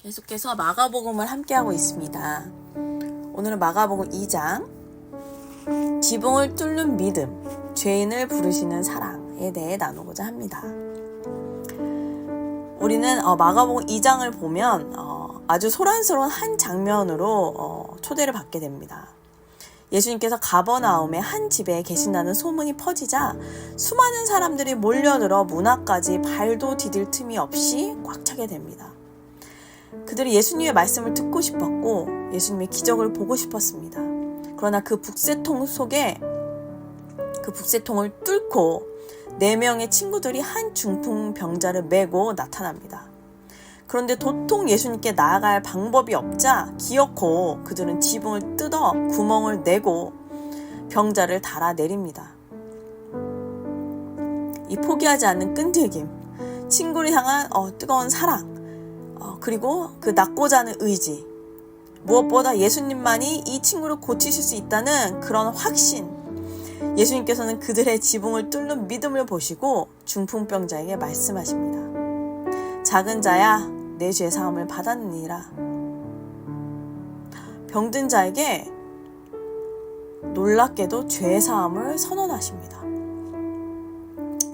계속해서 마가복음을 함께하고 있습니다. 오늘은 마가복음 2장 지붕을 뚫는 믿음, 죄인을 부르시는 사랑에 대해 나누고자 합니다. 우리는 어, 마가복음 2장을 보면 어, 아주 소란스러운 한 장면으로 어, 초대를 받게 됩니다. 예수님께서 가버나움의 한 집에 계신다는 소문이 퍼지자 수많은 사람들이 몰려들어 문 앞까지 발도 디딜 틈이 없이 꽉 차게 됩니다. 그들이 예수님의 말씀을 듣고 싶었고 예수님의 기적을 보고 싶었습니다. 그러나 그 북새통 속에 그 북새통을 뚫고 네 명의 친구들이 한 중풍 병자를 메고 나타납니다. 그런데 도통 예수님께 나아갈 방법이 없자 기어코 그들은 지붕을 뜯어 구멍을 내고 병자를 달아 내립니다. 이 포기하지 않는 끈질김, 친구를 향한 어, 뜨거운 사랑, 어, 그리고 그 낳고자 하는 의지, 무엇보다 예수님만이 이 친구를 고치실 수 있다는 그런 확신. 예수님께서는 그들의 지붕을 뚫는 믿음을 보시고 중풍병자에게 말씀하십니다. 작은 자야, 내 죄 사함을 받았느니라. 병든 자에게 놀랍게도 죄 사함을 선언하십니다.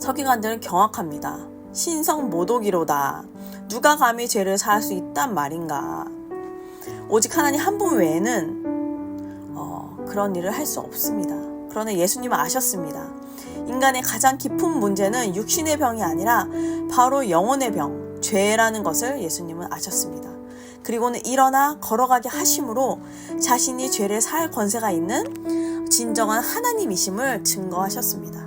서기관들은 경악합니다. 신성 모독이로다. 누가 감히 죄를 사할 수 있단 말인가? 오직 하나님 한 분 외에는 어, 그런 일을 할 수 없습니다. 그러나 예수님은 아셨습니다. 인간의 가장 깊은 문제는 육신의 병이 아니라 바로 영혼의 병, 죄라는 것을 예수님은 아셨습니다. 그리고는 일어나 걸어가게 하심으로 자신이 죄를 살 권세가 있는 진정한 하나님이심을 증거하셨습니다.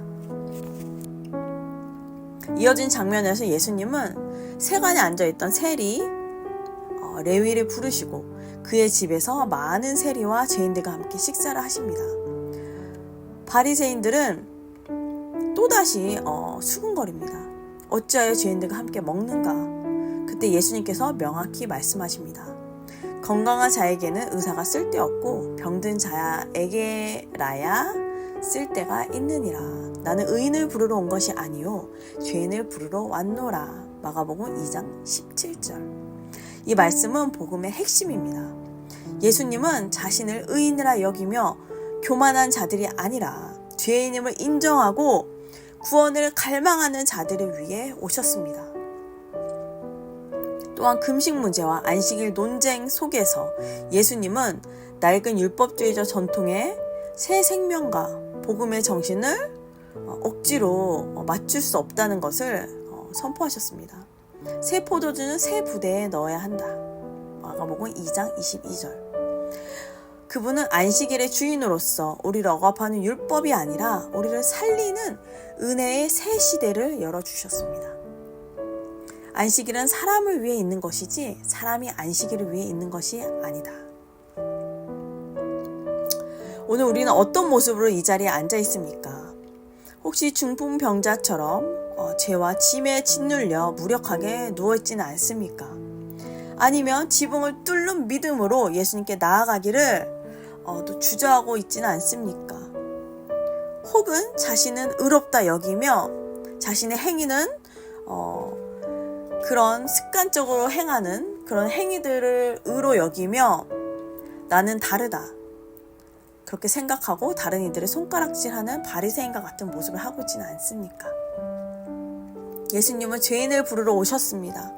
이어진 장면에서 예수님은 세간에 앉아있던 세리 어, 레위를 부르시고 그의 집에서 많은 세리와 죄인들과 함께 식사를 하십니다. 바리새인들은 또다시 어, 수군거립니다. 어찌하여 죄인들과 함께 먹는가? 그때 예수님께서 명확히 말씀하십니다. 건강한 자에게는 의사가 쓸데없고 병든 자에게라야 쓸데가 있느니라. 나는 의인을 부르러 온 것이 아니요 죄인을 부르러 왔노라. 마가복음 2장 17절. 이 말씀은 복음의 핵심입니다. 예수님은 자신을 의인이라 여기며 교만한 자들이 아니라 죄인임을 인정하고 구원을 갈망하는 자들을 위해 오셨습니다. 또한 금식 문제와 안식일 논쟁 속에서 예수님은 낡은 율법주의적 전통의 새 생명과 복음의 정신을 억지로 맞출 수 없다는 것을 선포하셨습니다. 새 포도주는 새 부대에 넣어야 한다. 마가복음 2장 22절. 그분은 안식일의 주인으로서 우리를 억압하는 율법이 아니라 우리를 살리는 은혜의 새 시대를 열어주셨습니다. 안식일은 사람을 위해 있는 것이지 사람이 안식일을 위해 있는 것이 아니다. 오늘 우리는 어떤 모습으로 이 자리에 앉아 있습니까? 혹시 중풍병자처럼 어, 죄와 짐에 짓눌려 무력하게 누워있지는 않습니까? 아니면 지붕을 뚫는 믿음으로 예수님께 나아가기를 어, 또 주저하고 있지는 않습니까? 혹은 자신은 의롭다 여기며 자신의 행위는 어, 그런 습관적으로 행하는 그런 행위들을 의로 여기며 나는 다르다. 그렇게 생각하고 다른 이들의 손가락질하는 바리새인과 같은 모습을 하고 있지는 않습니까? 예수님은 죄인을 부르러 오셨습니다.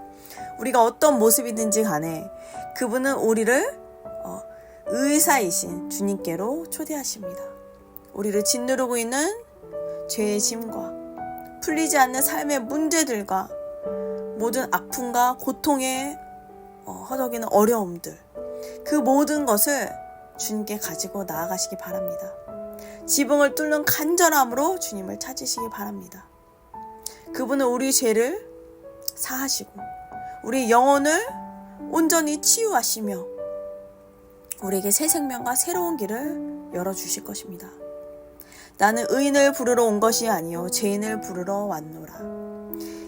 우리가 어떤 모습이든지 간에 그분은 우리를 어, 의사이신 주님께로 초대하십니다. 우리를 짓누르고 있는 죄의 짐과 풀리지 않는 삶의 문제들과 모든 아픔과 고통에 어, 허덕이는 어려움들 그 모든 것을 주님께 가지고 나아가시기 바랍니다. 지붕을 뚫는 간절함으로 주님을 찾으시기 바랍니다. 그분은 우리 죄를 사하시고 우리 영혼을 온전히 치유하시며 우리에게 새 생명과 새로운 길을 열어 주실 것입니다. 나는 의인을 부르러 온 것이 아니요 죄인을 부르러 왔노라.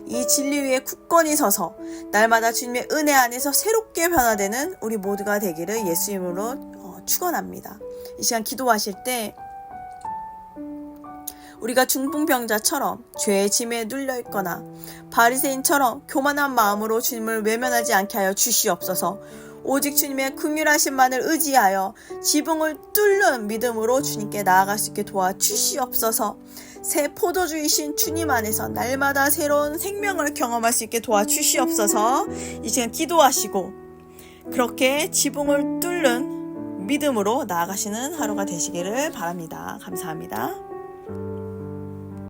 이 진리 위에 굳건히 서서 날마다 주님의 은혜 안에서 새롭게 변화되는 우리 모두가 되기를 예수 이름으로 축원합니다. 이 시간 기도하실 때 우리가 중풍병자처럼 죄의 짐에 눌려 있거나 바리새인처럼 교만한 마음으로 주님을 외면하지 않게 하여 주시옵소서. 오직 주님의 긍휼하심만을 의지하여 지붕을 뚫는 믿음으로 주님께 나아갈 수 있게 도와 주시옵소서. 새 포도주이신 주님 안에서 날마다 새로운 생명을 경험할 수 있게 도와 주시옵소서. 이 시간 기도하시고 그렇게 지붕을 뚫는 믿음으로 나아가시는 하루가 되시기를 바랍니다. 감사합니다.